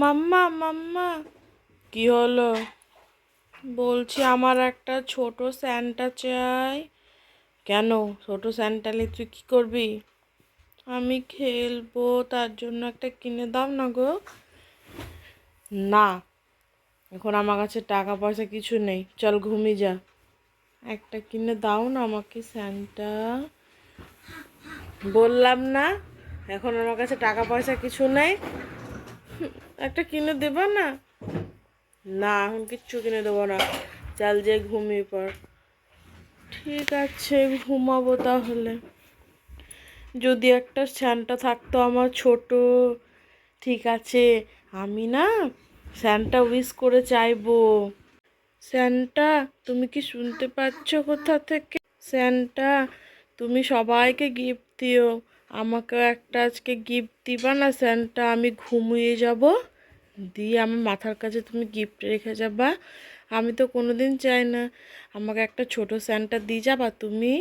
মাম্মা মাম্মা। কি হলো? বলছি আমার একটা ছোট স্যান্টা চাই। কেন? ছোট নিয়ে তুই কী করবি? আমি খেলব, তার জন্য একটা কিনে দাও না গো। না, এখন আমার কাছে টাকা পয়সা কিছু নেই। চল ঘুমিয়ে যা। একটা কিনে দাও না আমাকে স্যান্টা। বললাম না, এখন আমার কাছে টাকা পয়সা কিছু নেই। একটা কিনে দেবা না? না, এখন কিচ্ছু কিনে দেবো না। চাল যে ঘুমিয়ে পর ঠিক আছে, ঘুমাবো তাহলে। যদি একটা স্যান্টা থাকতো আমার ছোট, ঠিক আছে। আমি না স্যান্টা উইশ করে চাইব। স্যান্টা তুমি কি শুনতে পাচ্ছ কোথা থেকে? স্যান্টা তুমি সবাইকে গিফট দিও। আমাকেও একটা আজকে গিফট দিবা না স্যান্টা আমি ঘুমিয়ে যাব। দিয়ে আমার মাথার কাছে তুমি গিফট রেখে যাবা। আমি তো কোনো দিন চাই না। আমাকে একটা ছোট স্যান্টা দিয়ে যাবা তুমি।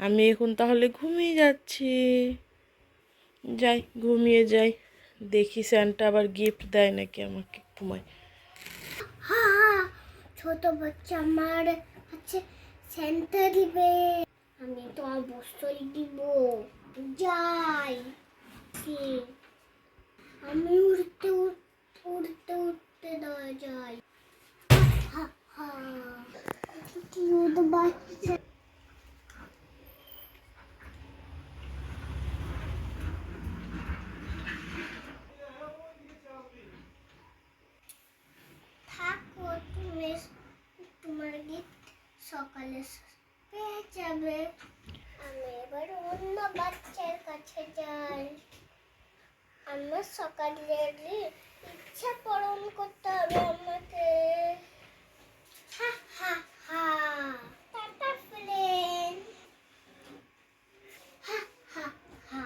আমি এখন তাহলে ঘুমিয়ে যাচ্ছি। যাই, ঘুমিয়ে যাই। দেখি স্যান্টা আবার গিফট দেয় নাকি আমাকে ঘুমাই ছোট বাচ্চা আমার হচ্ছে সেন্টার দিবে। আমি তো অবশ্যই দিব। যাই? আমি উড়তে উড়- উড়তে উড়তে দেওয়া যাই। হা হা। থাকো, তুমি তোমার গিফট সকালে যাবে। আমি এবার অন্য বাচ্চার কাছে যাই। আমার সকালে ইচ্ছা পূরণ করতে হবে আমাকে। হা হা হা টাটা ফ্রেন্ড হা হা হা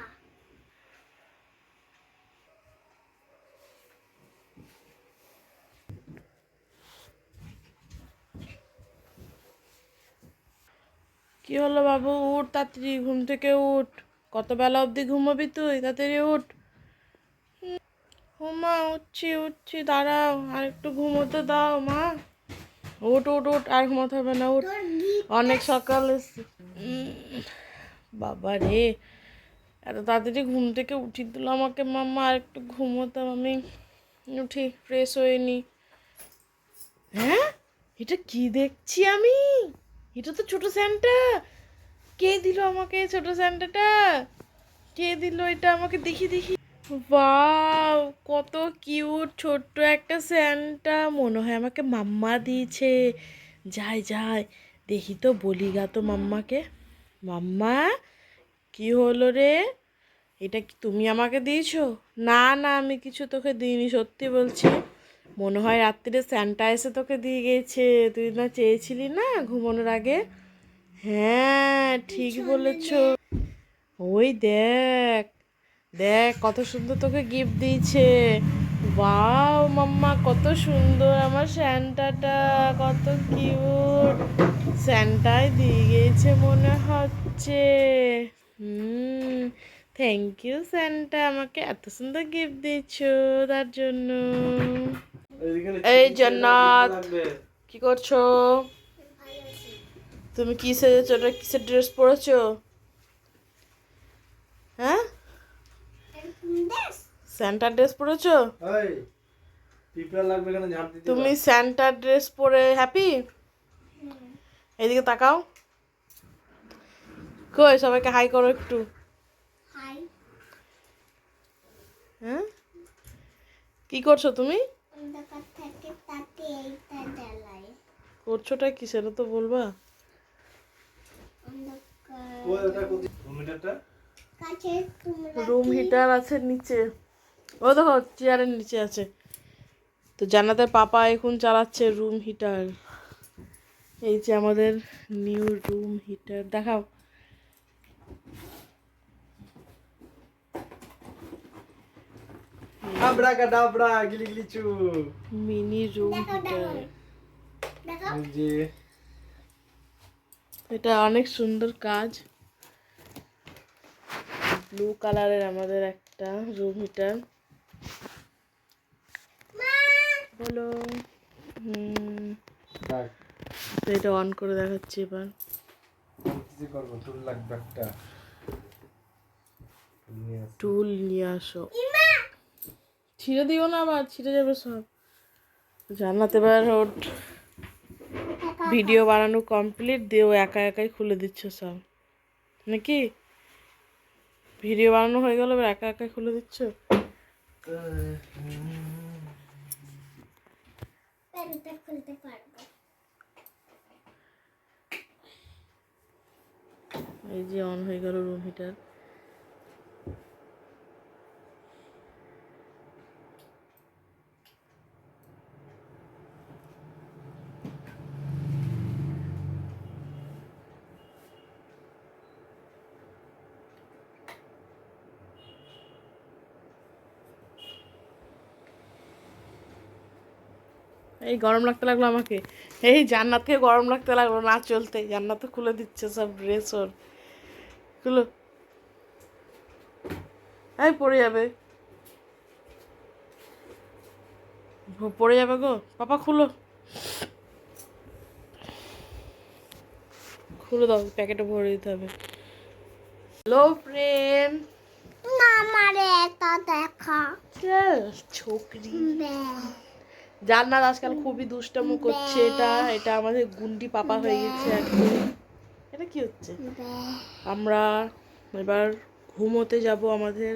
কি হলো বাবু? উঠ তাড়াতাড়ি ঘুম থেকে উঠ। কত বেলা অবধি ঘুমাবি তুই? তাড়াতাড়ি উঠ। হুম, উঠছি উঠছি দাঁড়াও। আর একটু ঘুমোতে দাও মা। উঠ উঠ উঠ আর ঘুমাতে হবে না উঠ। অনেক সকাল বাবা রে। এত তাড়াতাড়ি ঘুম থেকে উঠিয়ে দিল আমাকে মাম্মা। আর একটু ঘুমোতাম আমি উঠি ফ্রেশ হয়ে নি। হ্যাঁ? এটা কি দেখছি আমি? এটা তো ছোট স্যান্টা। কে দিল আমাকে ছোট স্যান্টাটা? কে দিল এটা আমাকে? দেখি দেখি। বাও কত কিউট ছোট্ট একটা স্যান্টা। মনে হয় আমাকে মাম্মা দিয়েছে। যাই যাই। দেখি তো, বলি গা তো মাম্মাকে। মাম্মা, কি হলো রে? এটা কি তুমি আমাকে দিয়েছ? না না, আমি কিছু তোকে দিইনি, সত্যি বলছি। মনে হয় রাত্রিরে স্যান্টা এসে তোকে দিয়ে গেছে। তুই না চেয়েছিলি না ঘুমানোর আগে? হ্যাঁ ঠিক বলেছ। ওই দেখ দেখ কত সুন্দর তোকে গিফট দিয়েছে। ওয়াও মাম্মা কত সুন্দর আমার স্যান্টাটা কত কিউট স্যান্টাই দিয়ে গেছে মনে হচ্ছে। হুম থ্যাংক ইউ স্যান্টা আমাকে এত সুন্দর গিফট দিয়েছ তার জন্য। এই জান্নাত কি করছ? তুমি কি সেজেছো? ওটা কিসের ড্রেস পরেছো? হ্যাঁ? স্যান্টার ড্রেস পরেছো? তুমি স্যান্টার ড্রেস পরে হ্যাপি এদিকে তাকাও। কই সবাইকে হাই করো একটু হাই হ্যাঁ কি করছ তুমি? অন্ধকার থেকে তাতে এইটা জ্বালায় করছোটা কি সেটা তো বলবা। রুম হিটার আছে নিচে। ও দেখো চেয়ারের নিচে আছে। তো জানাতে পাপা এখন চালাচ্ছে রুম হিটার। এই যে আমাদের নিউ রুম হিটার। দেখাও। আবড়া কাডাবড়া গিলি গিলি চু মিনি রুম যে। এটা অনেক সুন্দর কাজ। ব্লু কালারের আমাদের একটা রুম হিটার বলো। তো এটা অন করে দেখাচ্ছি এবার। কিছু করব? তোর লাগবে একটা। টুল নিয়ে আসো। ছিঁড়ে দিও না আবার ছিঁড়ে যাবে সব। জান্নাত এবার ওর ভিডিও বানানো কমপ্লিট দিয়ে ও একা একাই খুলে দিচ্ছে সব। নাকি? ভিডিও বানানো হয়ে গেল এবার একা একাই খুলে দিচ্ছ? খুলতে পারব। এই যে অন হয়ে গেল রুম হিটার এই গরম লাগতে লাগল আমাকে। এই জান্নাতকে গরম লাগতে লাগল না চলতে। জান্নাত তো খুলে দিচ্ছে সব ড্রেস ওর। খুলো। এই পড়ে যাবে। পড়ে যাবে গো। পাপা খুলো। খুলে দাও প্যাকেটে ভরে দিতে হবে। হ্যালো ফ্রেন্ড আমারে এটা দেখা। ছোকরি। ব্যাহ জান্নাত আজকাল খুবই দুষ্টামো করছে এটা এটা আমাদের গুন্ডি পাপা হয়ে গেছে একদম এটা কি হচ্ছে? আমরা এবার ঘুমোতে যাব আমাদের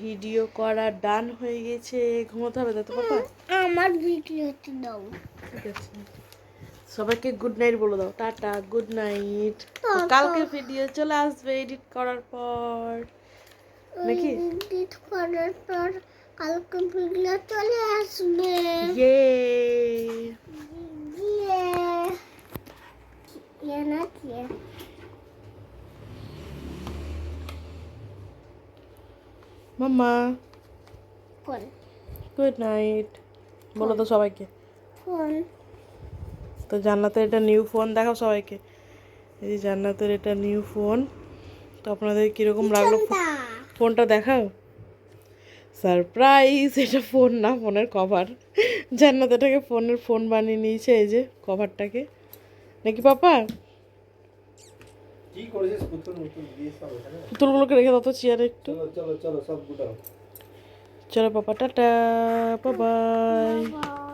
ভিডিও করা ডান হয়ে গেছে। ঘুমোতে হবে তো পাপা? আমার ভিডিওতে দাও। ঠিক আছে। সবাইকে গুড নাইট বলে দাও। টাটা গুড নাইট কালকে ভিডিও চলে আসবে এডিট করার পর। নাকি? এডিট করার পর কালকে ভিডিও চলে আসবে। ইয়ে। ইয়ে ইয়ে না কি? মাম্মা। ফোন গুড নাইট বলো তো সবাইকে। ফোন। তো জান্নাতের এটা নিউ ফোন দেখাও সবাইকে। এই যে জান্নাতের এটা নিউ ফোন তো আপনাদের কীরকম লাগল ফোনটা দেখাও? সারপ্রাইজ এটা ফোন না ফোনের কভার জান্নাত এটাকে ফোনের ফোন বানিয়ে নিয়েছে এই যে কভারটাকে নাকি পাপা? কি করেছিস? পুতুল মুতুল দিয়ে সব এখানে? পুতুলগুলোকে রেখে দাও তো চেয়ারে একটু। চলো পাপা টাটা বাবাই বাবা